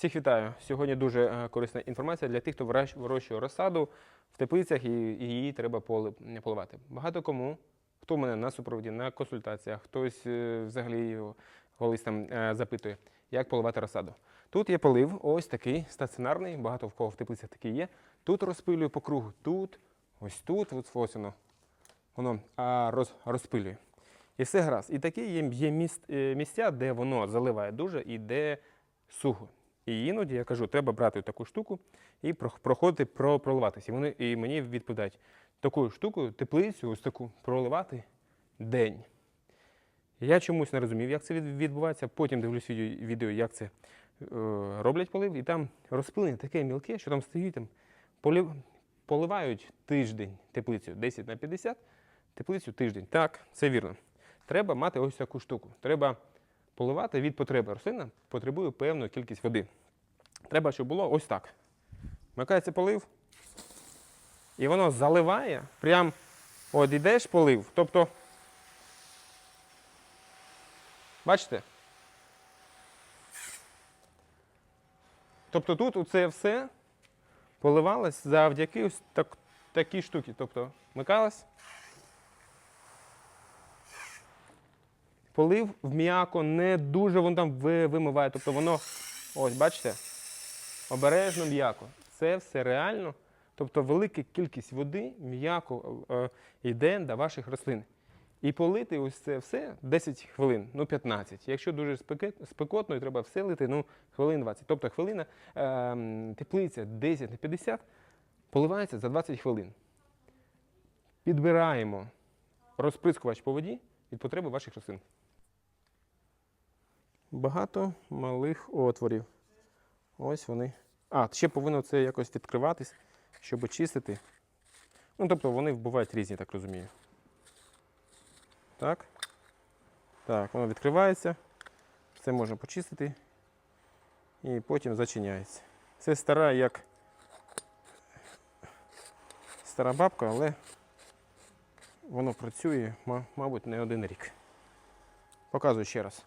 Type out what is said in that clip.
Всіх вітаю. Сьогодні дуже е, корисна інформація для тих, хто вирощує розсаду в теплицях і її треба поливати. Багато кому, хто в мене на супроводі, на консультаціях, хтось е, взагалі колись там е, запитує, як поливати розсаду. Тут є полив, ось такий стаціонарний, багато в кого в теплицях такий є. Тут розпилюю по кругу, тут, ось тут, ось, ось воно, воно роз, розпилює. І все гаразд. І такі є, є міс- місця, де воно заливає дуже і де сухо. І іноді я кажу, треба брати таку штуку і проходити проливатися. І вони і мені відповідають, такою штукою теплицю, ось таку проливати день. Я чомусь не розумів, як це відбувається. Потім дивлюсь відео, як це е, роблять полив, і там розпилення таке мілке, що там стоїть, там полив, поливають тиждень теплицю 10 на 50, теплицю тиждень. Так, це вірно. Треба мати ось таку штуку. Треба поливати від потреби. Рослина потребує певну кількість води. Треба, щоб було ось так. Вмикається полив, і воно заливає, прям от ідеш полив. Тобто, бачите? Тобто тут це все поливалось завдяки ось так, такій штуці. Тобто вмикалось. Полив в м'яко не дуже воно там вимиває. Тобто воно, ось бачите, обережно м'яко. Це все реально. Тобто велика кількість води м'яко е, йде до ваших рослин. І полити ось це все 10 хвилин, ну 15. Якщо дуже спекотно, і треба все лити, ну хвилин 20. Тобто хвилина е, теплиця 10 на 50 поливається за 20 хвилин. Підбираємо розприскувач по воді від потреби ваших рослин. Багато малих отворів. Ось вони. А, ще повинно це якось відкриватись, щоб очистити. Ну, тобто вони бувають різні, так розумію. Так. Так, воно відкривається. Це можна почистити. І потім зачиняється. Це стара як стара бабка, але воно працює, мабуть, не один рік. Показую ще раз.